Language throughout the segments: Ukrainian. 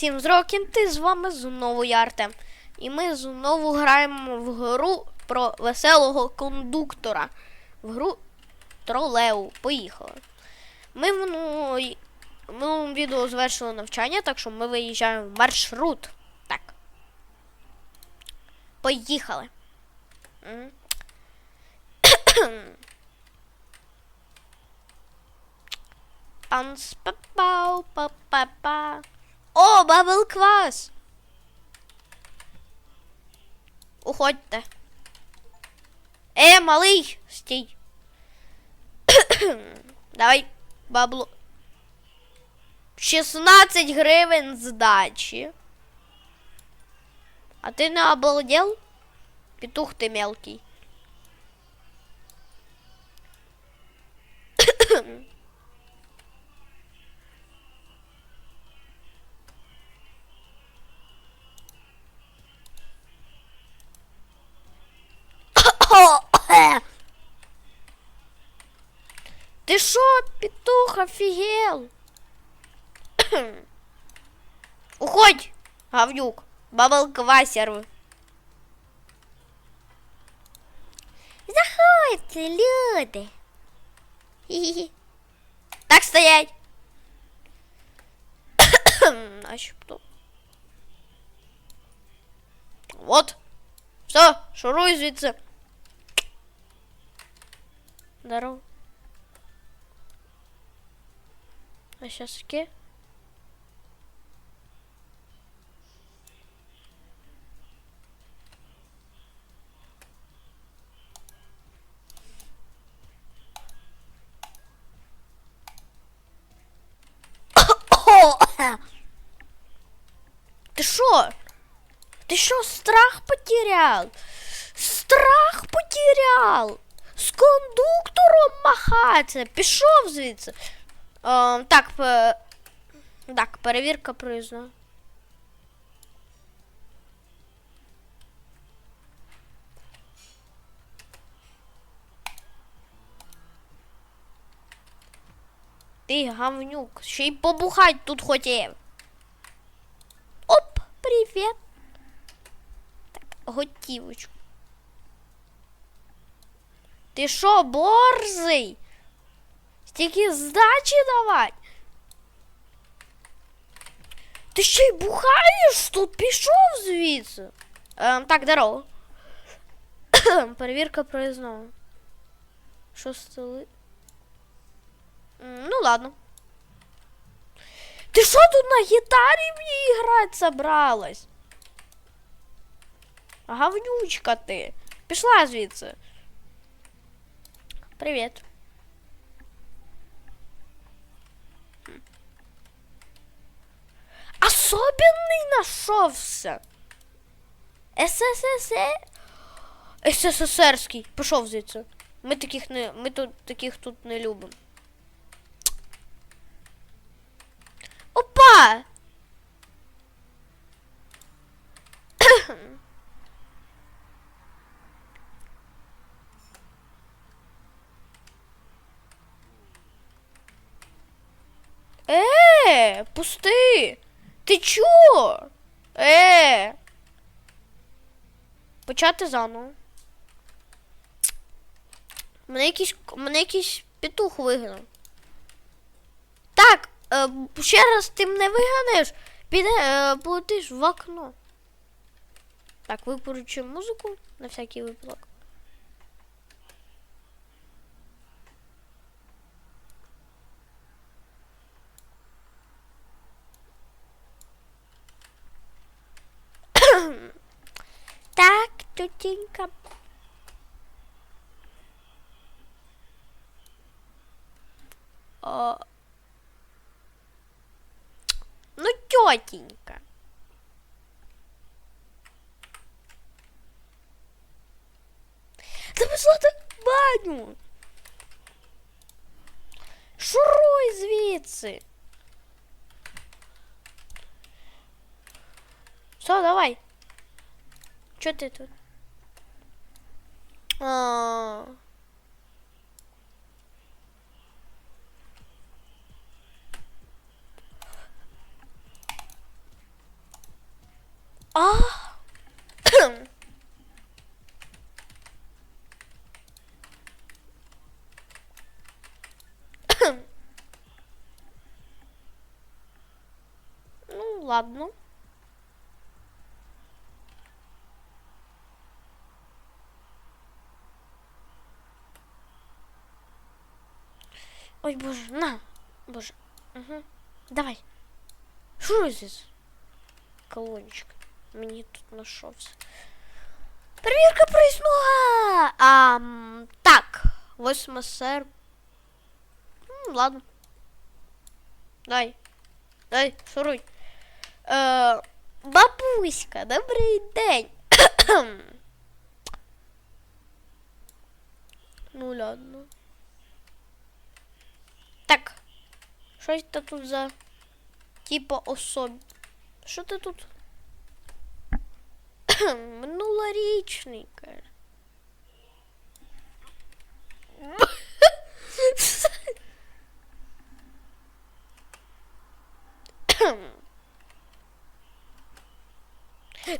Всім здорово, кінти, з вами знову я Артем. І ми знову граємо в гру про веселого кондуктора. В гру тролеу. Поїхали. Ми в минулої- минулому відео завершили навчання, так що ми виїжджаємо в маршрут. Так. Па-па-па. О, бабл квас. Уходьте. Е, малий, стій. Давай, бабло. 16 гривень здачі. А ти не обалдел? Петух ти мелкий. шо, петух, офигел? Уходь, говнюк, бабл-квасер. Заходьте, люди. Хі-хі-хі. Так стоять. Начебто. Вот. Все, шуруй звідси. Здорово. А сейчас таки. Ты шо? Ты шо, страх потерял? Страх потерял? З кондуктором махатися. Пішов звідси. Ем, так, пе... так, перевірка проїзна. Ти гавнюк, ще й побухать тут хотів. Оп, привіт. Так, готівочку. Ти що, борзий? Стільки здачі давай. Ти ще й бухаєш тут? Пішов звідси. Ем, так, здорово. Перевірка проїзного. Що столи? М, Ну ладно. Ти що тут на гітарі мені грати собралась? Гавнючка ти. Пішла звідси. Привіт. Особенний нашовся. СССР. СССРський. Пішов звідси. Ми таких не. Ми тут таких тут не любимо. Опа! Е, пусти! Ти чо? Е. Почати заново. Мене якийсь, мене якийсь петух вигнав. Так, е, ще раз ти мене виганеш, піде, е, полетиш в окно. Так, випоручу музику на всякий випадок. Тетенька. О. Ну, тетенька. Та пішла ти в баню. Шуруй звідси. Все, давай. Чо ти тут? А. А. Ну, ладно. Ой, боже, на. Боже. Угу. Давай. Що здесь? Колончик. Мені тут знайшовся. Перевірка проїзного! А, м, так. 8 сер. М, ладно. Дай. Дай, шуруй. Е, бабуська, добрий день. ну ладно. Так. Щось то тут за типа особ. Що ти тут? Минулорічний, каже.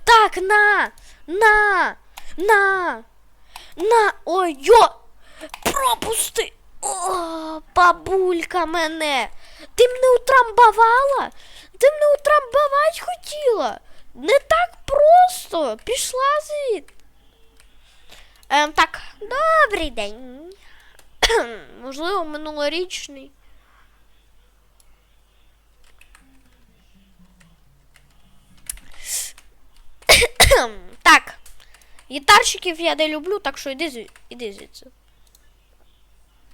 Так, на! На! На! На! Ой, йо! Пропусти! О, бабулька мене! Ти мене утрамбувала? Ти мене утрамбувати хотіла? Не так просто. Пішла звід. Ем, так, добрий день. Можливо, минулорічний. так. Гітарщиків я не люблю, так що іди, іди звідси.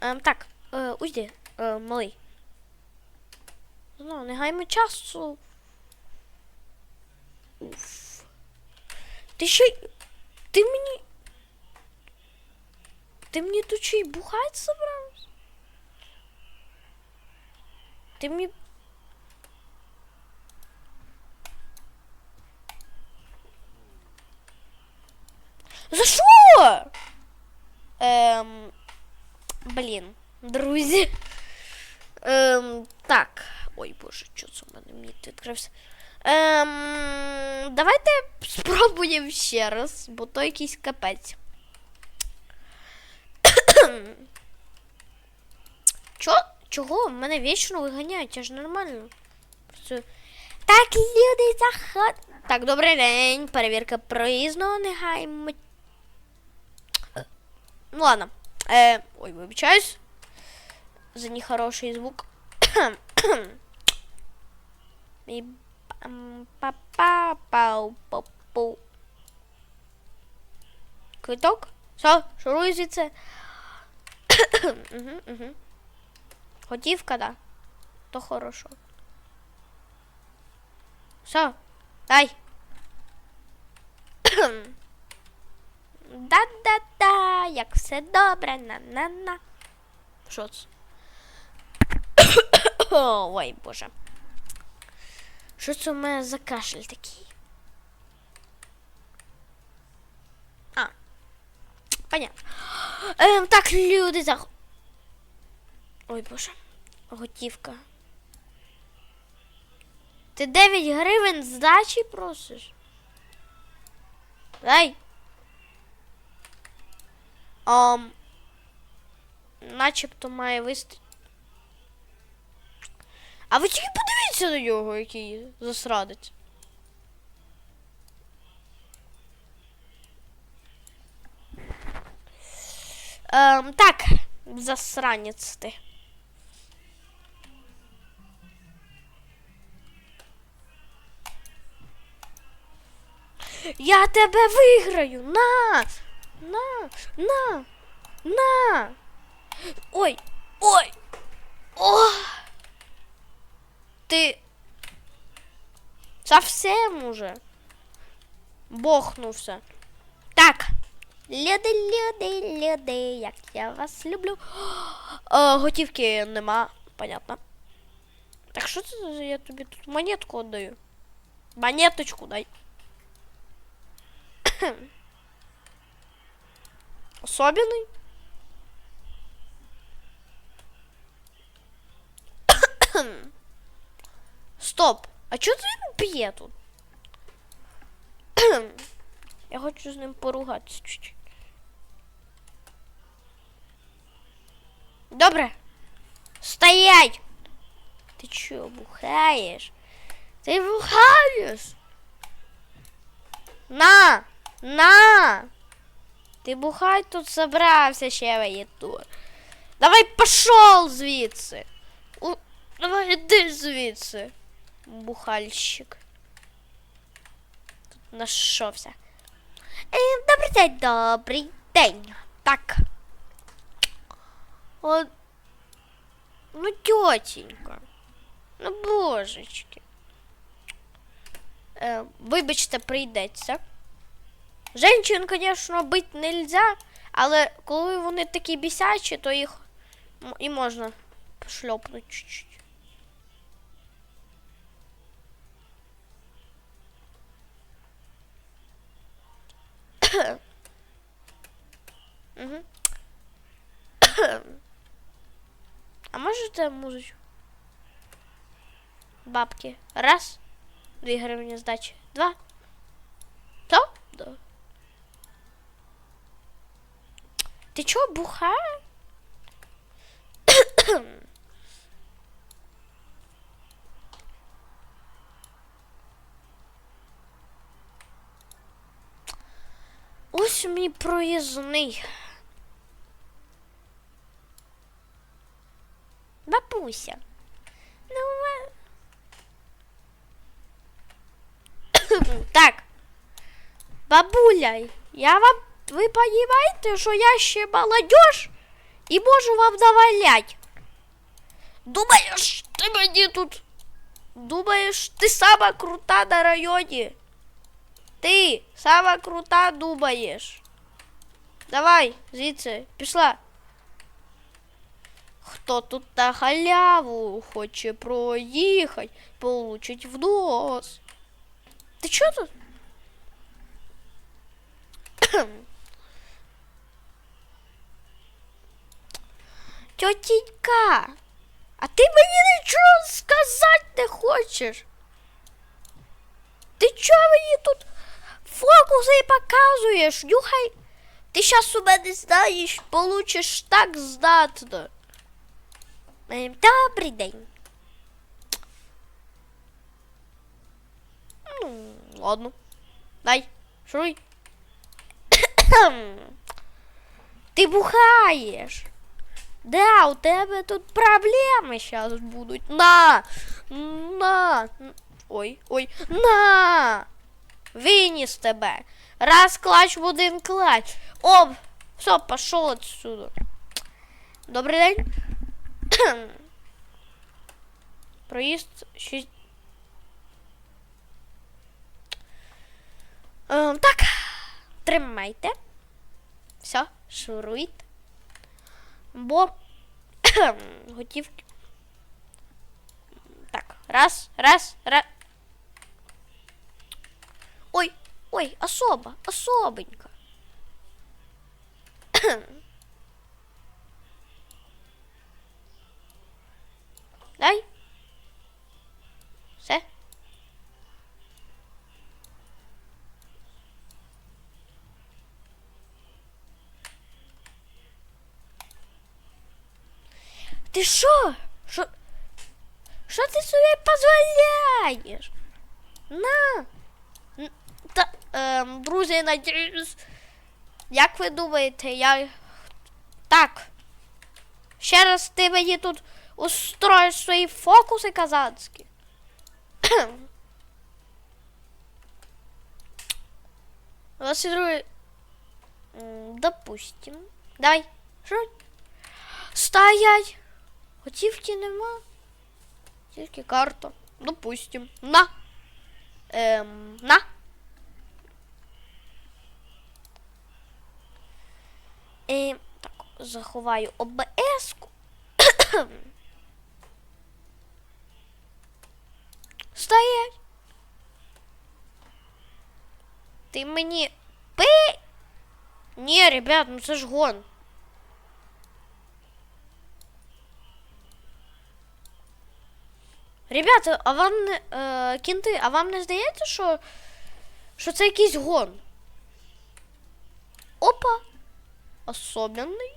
Ем, так, е, уйди, е, малий. Ну, не гаймо часу. Уф. Ти ще. й- Ти мені. Ти мені тут ще й бухать собрався? Ти мені. За що? Ем. Блін, друзі. Ем, так. Ой, боже, що це в мене міт відкрився. Ем, давайте спробуємо ще раз, бо то якийсь капець. Чо? Чого? Мене вічно виганяють, я ж нормально. Працюю. Так, люди, заход. Так, добрий день. Перевірка проїзного не. Ну ладно. Е, ой, вибачаюсь. За нехороший звук. І пам, па па пау пау пау Квиток? Все, шуруй звідси. угу, угу. Готівка, да. То хорошо. Все, дай. Да-да-да, Як все добре, на-на-на. Що це? Ой, боже. Що це у мене за кашель такий? А. Понятно. Ем, так, люди за. Ой, боже. Готівка. Ти 9 гривень здачі просиш? Дай. Ам. Начебто має вистачити. А ви тільки подивіться на нього, який засрадить. Ем, так, засранець ти. Я тебе виграю! На! На! На! На! Ой! Ой! О! Ти совсем уже бохнувся. Так. Люди, люди, люди, як я вас люблю. О, готівки нема, понятно. Так що це я тобі тут монетку віддаю? Монеточку дай. Особенный? Стоп. А чого він п'є тут? Я хочу з ним поругатися чуть-чуть. Добре. Стоять! Ти чо, бухаєш? Ти бухаєш? На! На! Ти бухай тут собрався ще воєтур. Давай пошел звідси. У... Давай іди звідси. Бухальщик. Тут нашовся. Е, добрий день, добрий день. Так. От... Ну, тьотенька. Ну, божечки. Е, вибачте, прийдеться. Женщин, звісно, бити нельзя, але коли вони такі бісячі, то їх і можна пошльопнути чуть-чуть. Мгм. А можете музычку? Бабки. Раз. Две гривни сдачи. Два. Что? Да. Ты чё, буха? Ось мій. Бабуся. Ну, так. Бабуля, я вам. Ви розумієте, що я ще молодежь і можу вам навалять. Думаєш, ти мені тут. Думаєш, ти сама крута на районі. Ти сама крута думаєш. Давай, звідси, пішла. Хто тут на халяву хоче проїхати, получить в нос. Ти чого тут? Тьотінька, а ти мені нічого сказати не хочеш? Ти чого мені тут фокуси показуєш? Нюхай. Ти щас у мене знаєш, получиш так здатно. Ем, Добрий день. Ну, ладно. Дай, шуруй. Ти бухаєш. Да, у тебе тут проблеми зараз будуть. На! На! Ой, ой, на! Виніс тебе. Раз клач один клач. Оп! Все, пошел отсюда. Добрий день. Проїзд 6. Ем, так. Тримайте. Все, шуруйте. Бо готівки. Так, раз, раз, раз. Ой, ой, особа, особенька. Дай. Ти що? Що? Що ти собі дозволяєш? На. Та, ем, друзі, надіюсь. Як ви думаєте, я. Так. Ще раз ти мені тут устроїш свої фокуси. Двадцать другой. М, Допустим. Давай. Що? Стоять. Готівки нема. Тільки карта. Допустим. На. Ем, на. Ем, так, заховаю ОБС-ку. Стоять. Ти мені пи. Ні, ребят, ну це ж гон. Ребята, а вам. Е, кінти, а вам не здається, що що це якийсь гон. Опа. Особенний.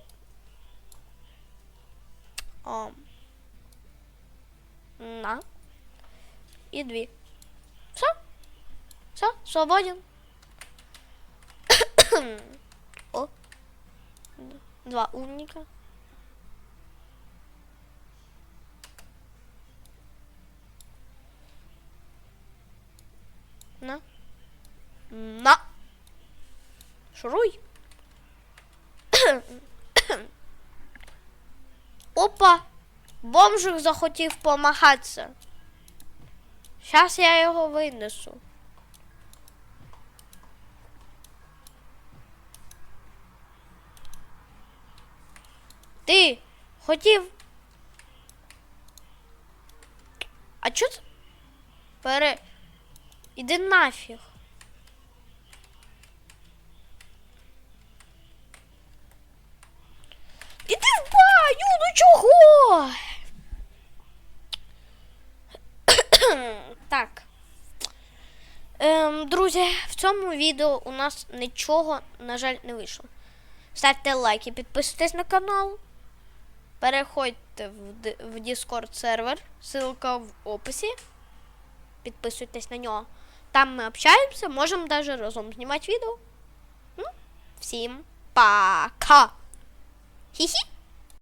А. На. І дві. Все. Все, свободен. О. Два умника. На. На. Шуруй. Опа! Бомжик захотів помахатися. Зараз я його винесу. Ти хотів. А чо це? Пере. Іди нафіг. Іди в баню, ну чого? так. Ем, друзі, в цьому відео у нас нічого, на жаль, не вийшло. Ставте лайки, підписуйтесь на канал. Переходьте в, Discord сервер, ссылка в описі. Підписуйтесь на нього. Там ми общаємося, можемо навіть разом знімати відео. Ну, всім пока! Хі-хі!